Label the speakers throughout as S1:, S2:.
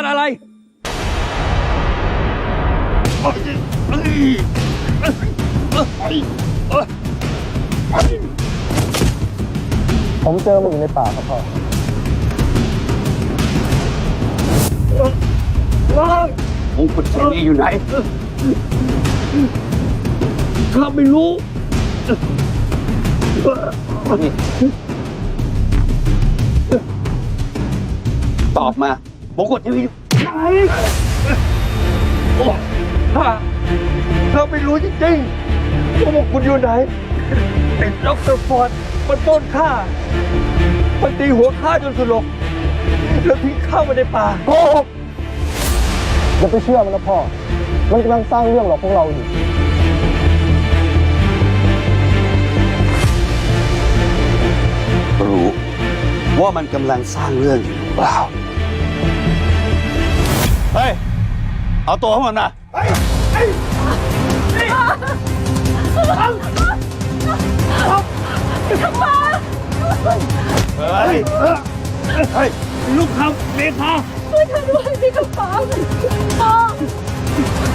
S1: การอะไร
S2: ผมเจอมันอยู่ในป่าครับพ่อ
S1: มงกุฎเสนีอยู่ไหน ข้าไม่รู้ ตอบมา มงกุฎเสนีอยู่ไหนโอ้ข้าข้าไม่รู้จริงๆว่ามงกุฎอยู่ไหนไอ้ด็อกเตอร์ฟอร์ดมันต้นข้ามันตีหัวข้าจนสลบแล้วทิ้งข้าไว้ในป่าโกหก
S2: อย่าไปเชื่อมันนะพ่อ มันกำลังสร้างเรื่องหลอกพวกเราอยู่
S1: รู้ว่ามันกำลังสร้างเรื่องอยู่หรือเปล่า เฮ้ย เอาตัวของมันมาเฮ้ย เฮ้ย ลูกคำเมธา
S3: ช่วยข้าด้วยพี่กระป๋องพ่อ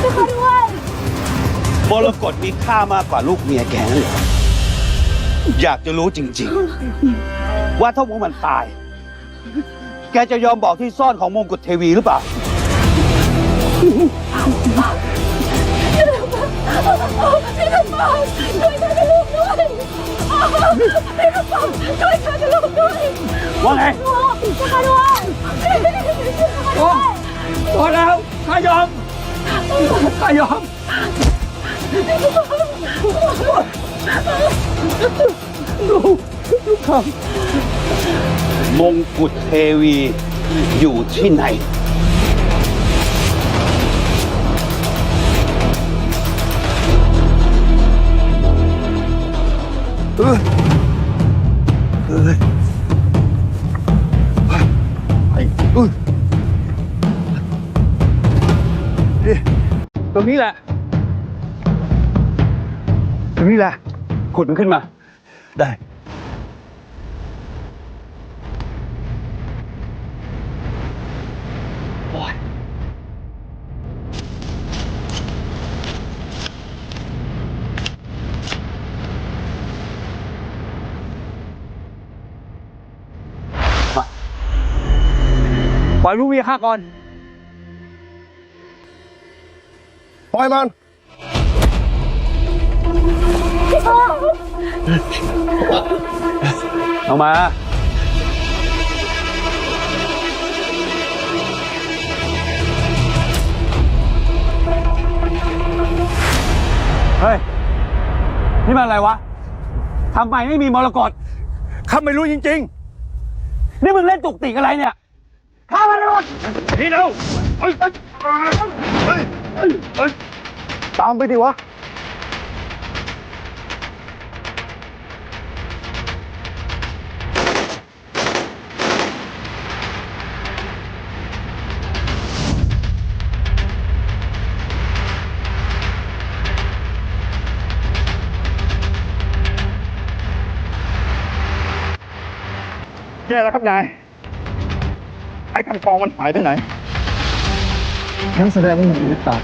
S3: ช่วยข้าด้วย
S1: มรกตมีค่ามากกว่าลูกเมียแกนั่นเหรออยากจะรู้จริง ๆ ว่าถ้าพวกมันตาย แกจะยอมบอกที่ซ่อนของมงกุฎเทวีหรือเปล่า
S3: พี่กระป๋องช่วยข้ากับลูกด้วยพี่กระป๋องช่วยข้ากับลูกด้วย
S1: ว่าไง
S3: พ่อช่วยข้าด้วยช่วยข้าด้วย
S1: พอแล้วข้ายอมข้ายอมลูกลูกคำมงกุฎเทวีอยู่ที่ไหน เออเออไอ้เออตรงนี้แหละ ตรงนี้แหละ ขุดมันขึ้นมา ได้ ปล่อยลูกเมียข้าก่อน
S2: ปล่อยมัน
S1: เอามา เฮ้ย นี่มันอะไรวะ ทำไมไม่มีมรกตข้าไม่รู้จริง ๆ นี่มึงเล่นตุกติกอะไรเนี่ย ข้ามันหมดนี่เร็วเฮ้ยเฮ้ยเฮ้ยเฮ้ย
S2: ตามไปดิวะ
S4: แย่แล้วครับนาย ไอ้คันกองมันหายไปไหน
S2: งั้นแสดงว่ามันอยู่ในป่า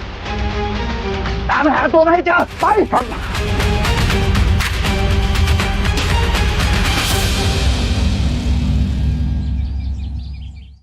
S1: ตามหาตัวมาให้เจอ ไป